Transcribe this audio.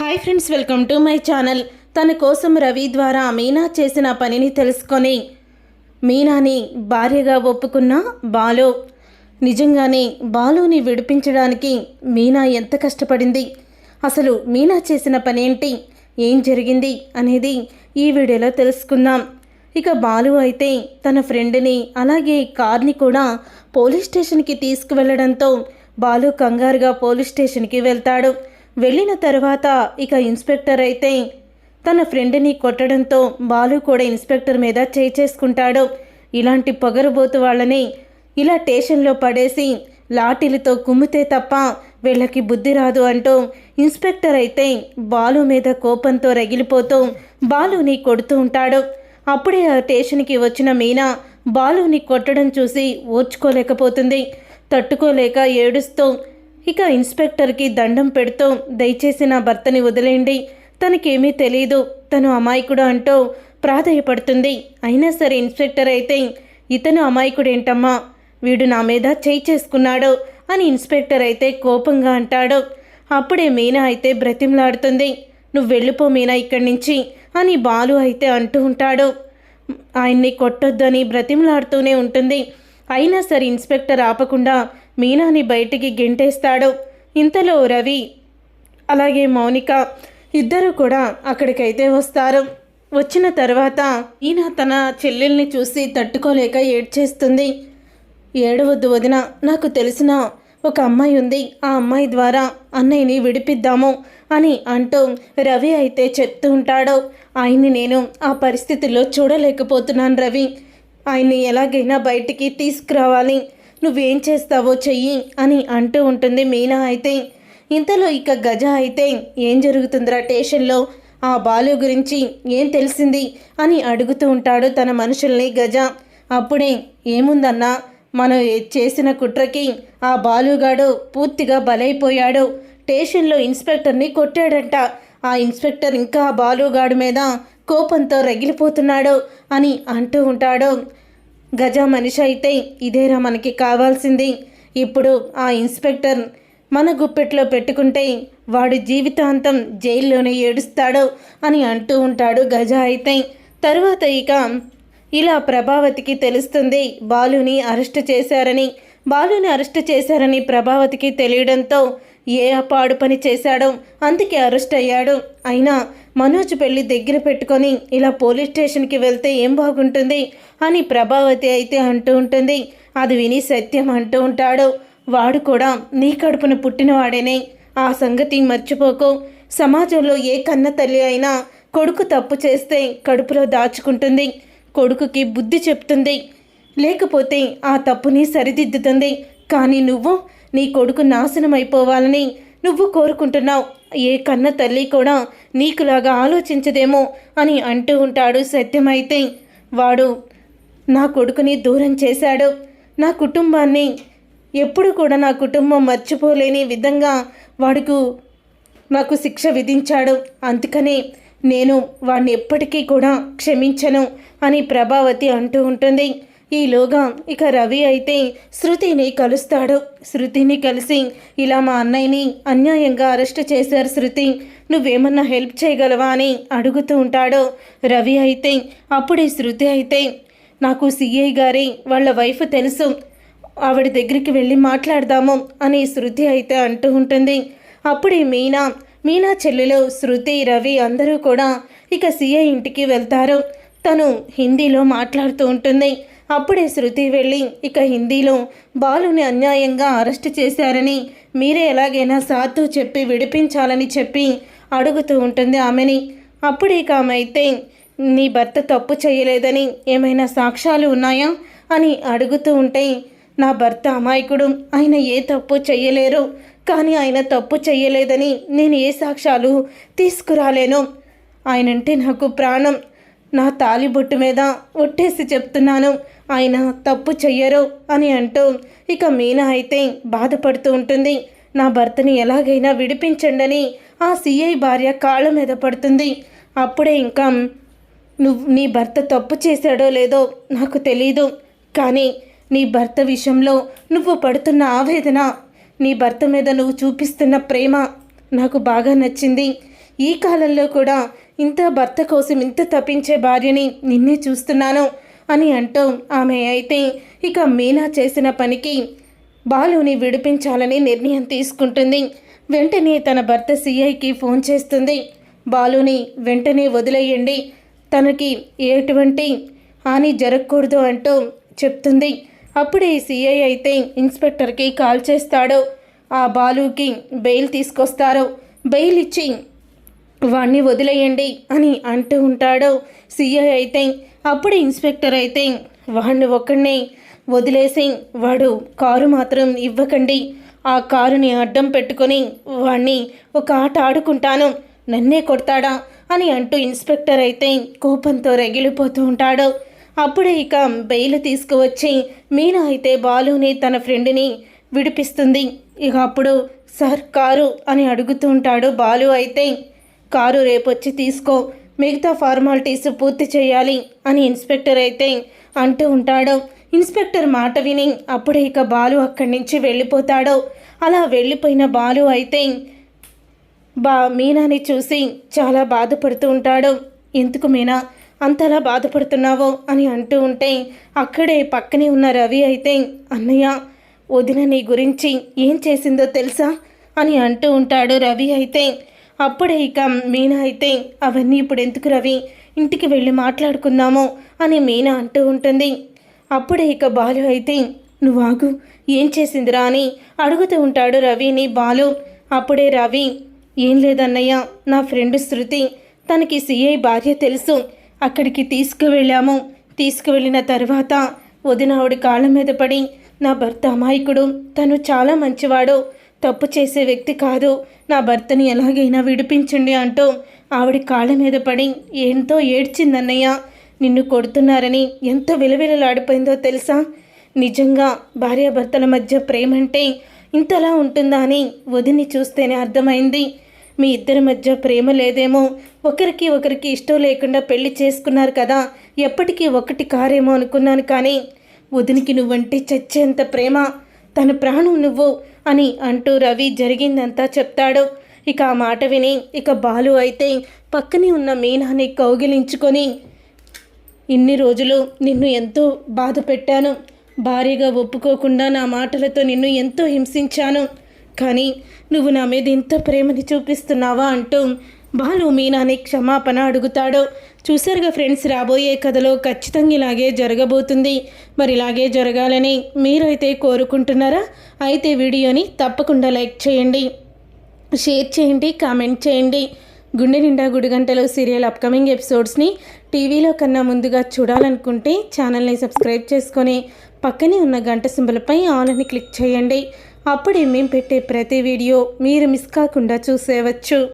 Hi friends welcome to my channel. తన కోసం రవి ద్వారా మీనా చేసిన పనిని తెలుసుకొని మీనాని భార్యగా ఒప్పుకున్న బాలు. నిజంగానే బాలుని విడిపించడానికి మీనా ఎంత కష్టపడింది? అసలు మీనా చేసిన పనేంటి? ఏం జరిగింది? అనేది ఈ వీడియోలో తెలుసుకుందాం. ఇక బాలు అయితే తన ఫ్రెండ్ని అలాగే కార్ని కూడా పోలీస్ స్టేషన్కి తీసుకువెళ్ళడంతో బాలు కంగారుగా పోలీస్ స్టేషన్కి వెళ్తాడు. వెళ్ళిన తర్వాత ఇక ఇన్స్పెక్టర్ అయితే తన ఫ్రెండ్ని కొట్టడంతో బాలు కూడా ఇన్స్పెక్టర్ మీద చేయి చేసుకుంటాడు. ఇలాంటి పొగరుబోతు వాళ్ళని ఇలా స్టేషన్లో పడేసి లాఠీలతో కుమ్మితే తప్ప వీళ్ళకి బుద్ధి రాదు అంటూ ఇన్స్పెక్టర్ అయితే బాలు మీద కోపంతో రగిలిపోతూ బాలుని కొడుతూ ఉంటాడు. అప్పుడే ఆ స్టేషన్కి వచ్చిన మీనా బాలుని కొట్టడం చూసి ఓర్చుకోలేకపోతుంది. తట్టుకోలేక ఏడుస్తూ ఇక ఇన్స్పెక్టర్కి దండం పెడుతూ దయచేసి నా భర్తని వదిలేయండి. తనకేమీ తెలియదు తను అమాయకుడు అంటూ ప్రాధాయపడుతుంది. అయినా సరే ఇన్స్పెక్టర్ అయితే ఇతను అమాయకుడేంటమ్మా? వీడు నా మీద చేయి చేసుకున్నాడు అని ఇన్స్పెక్టర్ అయితే కోపంగా అంటాడు. అప్పుడే మీనా అయితే బ్రతిమలాడుతుంది. నువ్వు వెళ్ళిపో మీనా ఇక్కడి నుంచి అని బాలు అయితే అంటూ ఉంటాడు. ఆయన్ని కొట్టొద్దని బ్రతిమలాడుతూనే ఉంటుంది. అయినా సరే ఇన్స్పెక్టర్ ఆపకుండా మీనాని బయటికి గెంటేస్తాడు. ఇంతలో రవి అలాగే మౌనిక ఇద్దరు కూడా అక్కడికైతే వస్తారు. వచ్చిన తర్వాత ఈయన తన చెల్లెల్ని చూసి తట్టుకోలేక ఏడ్చేస్తుంది. ఏడవద్దు వదిన నాకు తెలిసిన ఒక అమ్మాయి ఉంది. ఆ అమ్మాయి ద్వారా అన్నయ్యని విడిపిద్దాము అని అంటూ రవి అయితే చెప్తూ ఉంటాడు. ఆయన్ని నేను ఆ పరిస్థితిలో చూడలేకపోతున్నాను రవి. ఆయన్ని ఎలాగైనా బయటికి తీసుకురావాలి. నువ్వేం చేస్తావో చెయ్యి అని అంటూ ఉంటుంది మీనా అయితే. ఇంతలో ఇక గజ అయితే ఏం జరుగుతుందిరా స్టేషన్లో? ఆ బాలు గురించి ఏం తెలిసింది అని అడుగుతూ ఉంటాడు తన మనుషుల్ని గజ. అప్పుడే ఏముందన్నా మనం చేసిన కుట్రకి ఆ బాలుగాడు పూర్తిగా బలైపోయాడు. స్టేషన్లో ఇన్స్పెక్టర్ని కొట్టాడంట. ఆ ఇన్స్పెక్టర్ ఇంకా ఆ బాలుగాడు మీద కోపంతో రగిలిపోతున్నాడు అని అంటూ ఉంటాడు. గజ మనిషి అయితే ఇదేరా మనకి కావాల్సింది. ఇప్పుడు ఆ ఇన్స్పెక్టర్ మన గుప్పెట్లో పెట్టుకుంటే వాడు జీవితాంతం జైల్లోనే ఏడుస్తాడు అని అంటూ ఉంటాడు గజ అయితే. తరువాత ఇక ఇలా ప్రభావతికి తెలుస్తుంది బాలుని అరెస్ట్ చేశారని. బాలుని అరెస్ట్ చేశారని ప్రభావతికి తెలియడంతో ఏ అపాడు పని చేశాడో అందుకే అరెస్ట్ అయ్యాడు. అయినా మనోజ్ పెళ్ళి దగ్గర పెట్టుకొని ఇలా పోలీస్ స్టేషన్కి వెళ్తే ఏం బాగుంటుంది? అని ప్రభావతి అయితే అంటూ ఉంటుంది. అది విని సత్యం అంటూ ఉంటాడు. వాడు కూడా నీ కడుపున పుట్టినవాడేనే. ఆ సంగతి మర్చిపోకు. సమాజంలో ఏ కన్న తల్లి అయినా కొడుకు తప్పు చేస్తే కడుపులో దాచుకుంటుంది. కొడుకుకి బుద్ధి చెప్తుంది. లేకపోతే ఆ తప్పుని సరిదిద్దుతుంది. కానీ నువ్వు నీ కొడుకు నాశనం అయిపోవాలని నువ్వు కోరుకుంటున్నావు. ఏ కన్న తల్లి కూడా నీకులాగా ఆలోచించదేమో అని అంటూ ఉంటాడు సత్యమైతే. వాడు నా కొడుకుని దూరం చేశాడు. నా కుటుంబాన్ని ఎప్పుడు కూడా నా కుటుంబం మర్చిపోలేని విధంగా వాడుకు నాకు శిక్ష విధించాడు. అందుకనే నేను వాడిని ఎప్పటికీ కూడా క్షమించను అని ప్రభావతి అంటూ ఉంటుంది. ఈలోగా ఇక రవి అయితే శృతిని కలుస్తాడు. శృతిని కలిసి ఇలా మా అన్నయ్యని అన్యాయంగా అరెస్ట్ చేశారు శృతి. నువ్వేమన్నా హెల్ప్ చేయగలవా అని అడుగుతూ ఉంటాడు. రవి అయితే అప్పుడే శృతి అయితే నాకు సిఐ గారి వాళ్ళ వైఫ్ తెలుసు. ఆవిడ దగ్గరికి వెళ్ళి మాట్లాడదాము అని శృతి అయితే అంటూ ఉంటుంది. అప్పుడే మీనా మీనా చెల్లెలు శృతి రవి అందరూ కూడా ఇక సిఐ ఇంటికి వెళ్తారు. తను హిందీలో మాట్లాడుతూ ఉంటుంది. అప్పుడే శృతి వెళ్ళి ఇక హిందీలో బాలుని అన్యాయంగా అరెస్ట్ చేశారని మీరే ఎలాగైనా సాత్తు చెప్పి విడిపించాలని చెప్పి అడుగుతూ ఉంటుంది ఆమెని. అప్పుడే ఇక ఆమె అయితే నీ భర్త తప్పు చేయలేదని ఏమైనా సాక్ష్యాలు ఉన్నాయా? అని అడుగుతూ ఉంటే నా భర్త అమాయకుడు. ఆయన ఏ తప్పు చెయ్యలేరు కానీ ఆయన తప్పు చెయ్యలేదని నేను ఏ సాక్ష్యాలు తీసుకురాలేను. ఆయనంటే నాకు ప్రాణం. నా తాలిబొట్టు మీద ఒట్టేసి చెప్తున్నాను. ఆయన తప్పు చెయ్యరు అని అంటూ ఇక మీనా అయితే బాధపడుతూ ఉంటుంది. నా భర్తని ఎలాగైనా విడిపించండని ఆ సిఐ భార్య కాళ్ళ మీద పడుతుంది. అప్పుడే ఇంకా నువ్వు నీ భర్త తప్పు చేశాడో లేదో నాకు తెలీదు. కానీ నీ భర్త విషయంలో నువ్వు పడుతున్న ఆవేదన నీ భర్త మీద నువ్వు చూపిస్తున్న ప్రేమ నాకు బాగా నచ్చింది. ఈ కాలంలో కూడా ఇంత భర్త కోసం ఇంత తప్పించే భార్యని నిన్నే చూస్తున్నాను అని అంటూ ఆమె అయితే ఇక మీనా చేసిన పనికి బాలుని విడిపించాలని నిర్ణయం తీసుకుంటుంది. వెంటనే తన భర్త సిఐకి ఫోన్ చేస్తుంది. బాలుని వెంటనే వదిలేయండి. తనకి ఎటువంటి హాని జరగకూడదు అంటూ చెప్తుంది. అప్పుడే సిఐ అయితే ఇన్స్పెక్టర్కి కాల్ చేస్తాడు. ఆ బాలుకి బెయిల్ తీసుకొస్తారు. బెయిల్ ఇచ్చి వాణ్ణి వదిలేయండి అని అంటూ ఉంటాడు. సీఐ అయితే అప్పుడు ఇన్స్పెక్టర్ అయితే వాణ్ణి ఒక్కడినే వదిలేసి వాడు కారు మాత్రం ఇవ్వకండి. ఆ కారుని అడ్డం పెట్టుకొని వాణ్ణి ఒక ఆట ఆడుకుంటాను. నన్నే కొడతాడా? అని అంటూ ఇన్స్పెక్టర్ అయితే కోపంతో రగిలిపోతూ ఉంటాడు. అప్పుడే ఇక బెయిల్ తీసుకువచ్చి మీనా అయితే బాలుని తన ఫ్రెండ్ని విడిపిస్తుంది. ఇక అప్పుడు సార్ కారు అని అడుగుతూ ఉంటాడు బాలు అయితే. కారు రేపొచ్చి తీసుకో మిగతా ఫార్మాలిటీస్ పూర్తి చేయాలి అని ఇన్స్పెక్టర్ అయితే అంటూ ఉంటాడు. ఇన్స్పెక్టర్ మాట విని అప్పుడే ఇక బాలు అక్కడి నుంచి వెళ్ళిపోతాడు. అలా వెళ్ళిపోయిన బాలు అయితే బా మీనాని చూసి చాలా బాధపడుతూ ఉంటాడు. ఎందుకు మీనా అంతలా బాధపడుతున్నావో? అని అంటూ ఉంటే అక్కడే పక్కనే ఉన్న రవి అయితే అన్నయ్య వదిన నీ గురించి ఏం చేసిందో తెలుసా? అని అంటూ ఉంటాడు రవి అయితే. అప్పుడే ఇక మీనా అయితే అవన్నీ ఇప్పుడు ఎందుకు రవి? ఇంటికి వెళ్ళి మాట్లాడుకుందాము అని మీనా అంటూ ఉంటుంది. అప్పుడే ఇక బాలు అయితే నువ్వు ఆగు ఏం చేసిందిరా అని అడుగుతూ ఉంటాడు రవిని బాలు. అప్పుడే రవి ఏం లేదన్నయ్య నా ఫ్రెండ్ శృతి తనకి సిఐ భార్య తెలుసు. అక్కడికి తీసుకువెళ్ళాము. తీసుకువెళ్ళిన తర్వాత వదినావుడి కాళ్ళ మీద పడి నా భర్త అమాయకుడు. తను చాలా మంచివాడు. తప్పు చేసే వ్యక్తి కాదు. నా భర్తని ఎలాగైనా విడిపించండి అంటూ ఆవిడ కాళ్ళ మీద పడి ఎంతో ఏడ్చిందన్నయ్య? నిన్ను కొడుతున్నారని ఎంత విలవిలలాడిపోయిందో తెలుసా? నిజంగా భార్యాభర్తల మధ్య ప్రేమ అంటే ఇంతలా ఉంటుందా అని వదిని చూస్తేనే అర్థమైంది. మీ ఇద్దరి మధ్య ప్రేమ లేదేమో. ఒకరికి ఒకరికి ఇష్టం లేకుండా పెళ్ళి చేసుకున్నారు కదా. ఎప్పటికీ ఒకటి కారేమో అనుకున్నాను కానీ వదినికి నువ్వంటే చచ్చేంత ప్రేమ. తన ప్రాణం నువ్వు అని అంటూ రవి జరిగిందంతా చెప్తాడు. ఇక ఆ మాట విని ఇక బాలు అయితే పక్కనే ఉన్న మీనాని కౌగిలించుకొని ఇన్ని రోజులు నిన్ను ఎంతో బాధ పెట్టాను. భారీగా ఒప్పుకోకుండా నా మాటలతో నిన్ను ఎంతో హింసించాను. కానీ నువ్వు నా మీద ఇంత ప్రేమని చూపిస్తున్నావా? అంటూ బాలు మీనాని క్షమాపణ అడుగుతాడు. చూసారుగా ఫ్రెండ్స్ రాబోయే కథలో ఖచ్చితంగా ఇలాగే జరగబోతుంది. మరి ఇలాగే జరగాలని మీరైతే కోరుకుంటున్నారా? అయితే వీడియోని తప్పకుండా లైక్ చేయండి. షేర్ చేయండి కామెంట్ చేయండి. గుండె నిండా గుడిగంటలో సీరియల్ అప్కమింగ్ ఎపిసోడ్స్ని టీవీలో కన్నా ముందుగా చూడాలనుకుంటే ఛానల్ని సబ్స్క్రైబ్ చేసుకొని పక్కనే ఉన్న గంట సింబలపై ఆల్ అని క్లిక్ చేయండి. అప్పుడే మేము పెట్టే ప్రతి వీడియో మీరు మిస్ కాకుండా చూసేవచ్చు.